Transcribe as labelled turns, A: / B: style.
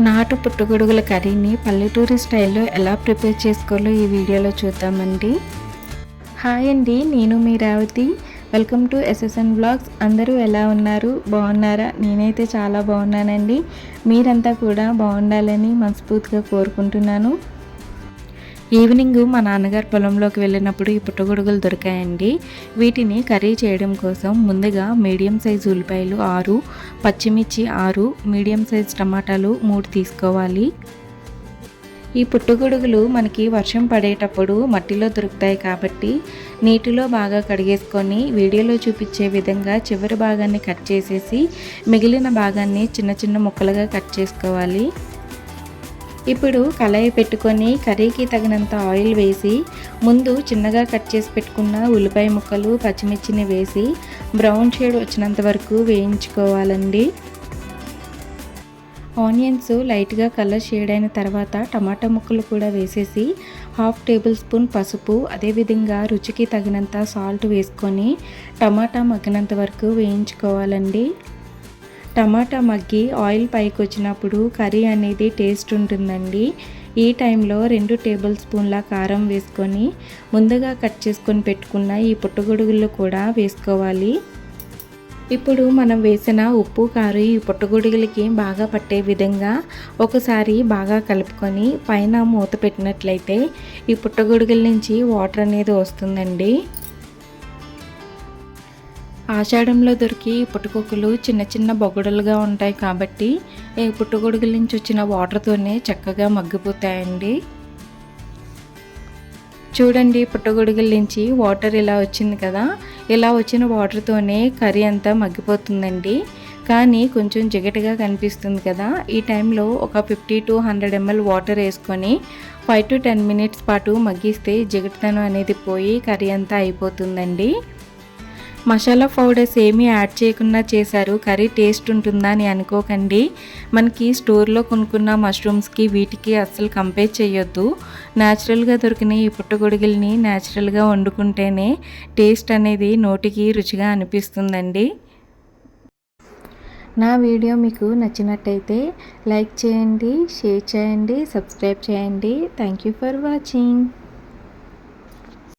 A: నాటు పుట్టగొడుగుల కర్రీని పల్లెటూరి స్టైల్లో ఎలా ప్రిపేర్ చేసుకోవాలో ఈ వీడియోలో చూద్దామండి. హాయ్ అండి నేను మీ Ravati. Welcome to SSN blogs అందరూ ఎలా ఉన్నారు? బాగున్నారా? నేనైతే చాలా బాగున్నానండి. మీరంతా కూడా బాగుండాలని మనస్ఫూర్తిగా కోరుకుంటున్నాను. ఈవినింగ్ మా నాన్నగారు పొలంలోకి వెళ్ళినప్పుడు ఈ పుట్టగొడుగులు దొరికాయండి. వీటిని కర్రీ చేయడం కోసం ముందుగా మీడియం సైజు ఉల్లిపాయలు ఆరు పచ్చిమిర్చి ఆరు మీడియం సైజ్ టమాటాలు మూడు తీసుకోవాలి. ఈ పుట్టగొడుగులు మనకి వర్షం పడేటప్పుడు మట్టిలో దొరుకుతాయి కాబట్టి నీటిలో బాగా కడిగేసుకొని వీడియోలో చూపించే విధంగా చివరి భాగాన్ని కట్ చేసేసి మిగిలిన భాగాన్ని చిన్న చిన్న ముక్కలుగా కట్ చేసుకోవాలి. ఇప్పుడు కళాయి పెట్టుకొని కర్రీకి తగినంత ఆయిల్ వేసి ముందు చిన్నగా కట్ చేసి పెట్టుకున్న ఉల్లిపాయ ముక్కలు పచ్చిమిర్చిని వేసి బ్రౌన్ షేడ్ వచ్చినంత వరకు వేయించుకోవాలండి. ఆనియన్స్ లైట్గా కలర్ షేడ్ అయిన తర్వాత టమాటా ముక్కలు కూడా వేసేసి హాఫ్ టేబుల్ స్పూన్ పసుపు అదేవిధంగా రుచికి తగినంత సాల్ట్ వేసుకొని టమాటా మగ్గినంత వరకు వేయించుకోవాలండి. టమాటా మగ్గి ఆయిల్ పైకి వచ్చినప్పుడు కర్రీ అనేది టేస్ట్ ఉంటుందండి. ఈ టైంలో రెండు టేబుల్ స్పూన్ల కారం వేసుకొని ముందుగా కట్ చేసుకొని పెట్టుకున్న ఈ పుట్టగొడుగులు కూడా వేసుకోవాలి. ఇప్పుడు మనం వేసిన ఉప్పు కారు ఈ పుట్టగొడుగులకి బాగా పట్టే విధంగా ఒకసారి బాగా కలుపుకొని పైన మూత పెట్టినట్లయితే ఈ పుట్టగొడుగుల నుంచి వాటర్ అనేది వస్తుందండి. ఆషాఢంలో దొరికి పుట్టుకొక్కలు చిన్న చిన్న బొగడలుగా ఉంటాయి కాబట్టి ఈ పుట్టుగొడుగుల నుంచి వచ్చిన వాటర్తోనే చక్కగా మగ్గిపోతాయండి. చూడండి పుట్టగొడుగుల నుంచి వాటర్ ఇలా వచ్చింది కదా? ఇలా వచ్చిన వాటర్తోనే కర్రీ అంతా మగ్గిపోతుందండి. కానీ కొంచెం జిగటగా కనిపిస్తుంది కదా? ఈ టైంలో ఒక fifty to hundred ML water వేసుకొని ఫైవ్ టు టెన్ మినిట్స్ పాటు మగ్గిస్తే జిగటతనం అనేది పోయి కర్రీ అంతా అయిపోతుందండి. మసాలా పౌడర్స్ ఏమీ యాడ్ చేయకుండా చేశారు. కర్రీ టేస్ట్ ఉంటుందా అని అనుకోకండి. మనకి స్టోర్లో కొనుక్కున్న మష్రూమ్స్కి వీటికి అస్సలు కంపేర్ చేయొద్దు. న్యాచురల్గా దొరికిన ఈ పుట్టగొడుగుల్ని న్యాచురల్గా వండుకుంటేనే టేస్ట్ అనేది నోటికి రుచిగా అనిపిస్తుందండి. నా వీడియో మీకు నచ్చినట్టయితే లైక్ చేయండి షేర్ చేయండి సబ్స్క్రైబ్ చేయండి. Thank you for watching.